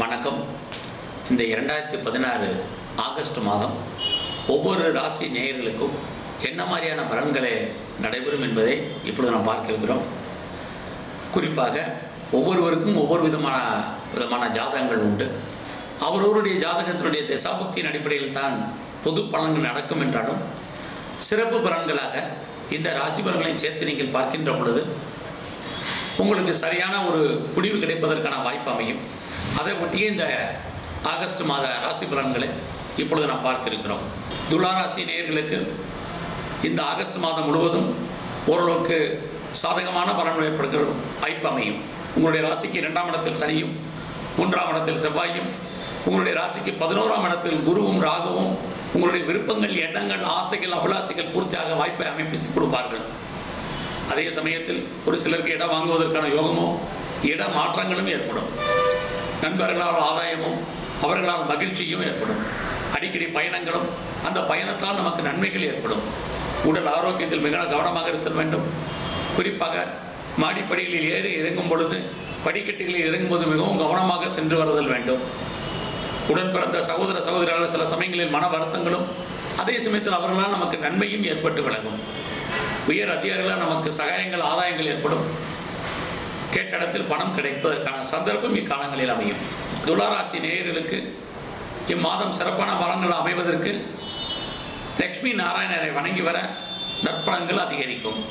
வணக்கம். இந்த இரண்டாயிரத்தி பதினாறு ஆகஸ்ட் மாதம் ஒவ்வொரு ராசி நேயர்களுக்கும் என்ன மாதிரியான பலன்களை நடைபெறும் என்பதை இப்பொழுது நாம் பார்க்க இருக்கிறோம். குறிப்பாக ஒவ்வொருவருக்கும் ஒவ்வொரு விதமான விதமான ஜாதகங்கள் உண்டு. அவரவருடைய ஜாதகத்தினுடைய திசாபுக்தியின் அடிப்படையில் தான் பொது பலன்கள் நடக்கும் என்றாலும் சிறப்பு பலன்களாக இந்த ராசி பலன்களை சேர்த்து நீங்கள் பார்க்கின்ற பொழுது உங்களுக்கு சரியான ஒரு முடிவு கிடைப்பதற்கான வாய்ப்பு அமையும். அதை ஒட்டியே இந்த ஆகஸ்ட் மாத ராசி பலன்களை இப்பொழுது நாம் பார்த்திருக்கிறோம். துளாராசி துலா ராசி நேயர்களுக்கு இந்த ஆகஸ்ட் மாதம் முழுவதும் ஓரளவுக்கு சாதகமான பலன் ஏற்படுகிற வாய்ப்பு அமையும். உங்களுடைய ராசிக்கு இரண்டாம் இடத்தில் சனியும் மூன்றாம் இடத்தில் செவ்வாயும் உங்களுடைய ராசிக்கு பதினோராம் இடத்தில் குருவும் ராகுவும் உங்களுடைய விருப்பங்கள் எண்ணங்கள் ஆசைகள் அபிலாசைகள் பூர்த்தியாக வாய்ப்பை அமைப்பித்து கொடுப்பார்கள். அதே சமயத்தில் ஒரு சிலருக்கு இடம் வாங்குவதற்கான யோகமோ இட மாற்றங்களும் ஏற்படும். நண்பர்களால் ஆதாயமும் அவர்களால் மகிழ்ச்சியும் ஏற்படும். அடிக்கடி பயணங்களும் அந்த பயணத்தால் நமக்கு நன்மைகள் ஏற்படும். உடல் ஆரோக்கியத்தில் மிக கவனமாக இருத்தல் வேண்டும். குறிப்பாக மாடிப்படிகளில் ஏறி இறங்கும் பொழுது படிக்கட்டுகளில் இறங்கும்போது மிகவும் கவனமாக சென்று வருதல் வேண்டும். உடன் பிறந்த சகோதர சகோதரிகளால் சில சமயங்களில் மன வருத்தங்களும் அதே சமயத்தில் அவர்களால் நமக்கு நன்மையும் ஏற்பட்டு விளங்கும். உயர் அதிகாரிகளால் நமக்கு சகாயங்கள் ஆதாயங்கள் ஏற்படும். கேட்ட இடத்தில் பணம் கிடைப்பதற்கான சந்தர்ப்பம் இக்காலங்களில் அமையும். துளாராசி நேயர்களுக்கு இம்மாதம் சிறப்பான பலன்கள் அமைவதற்கு லட்சுமி நாராயணரை வணங்கி வர நற்பலன்கள் அதிகரிக்கும்.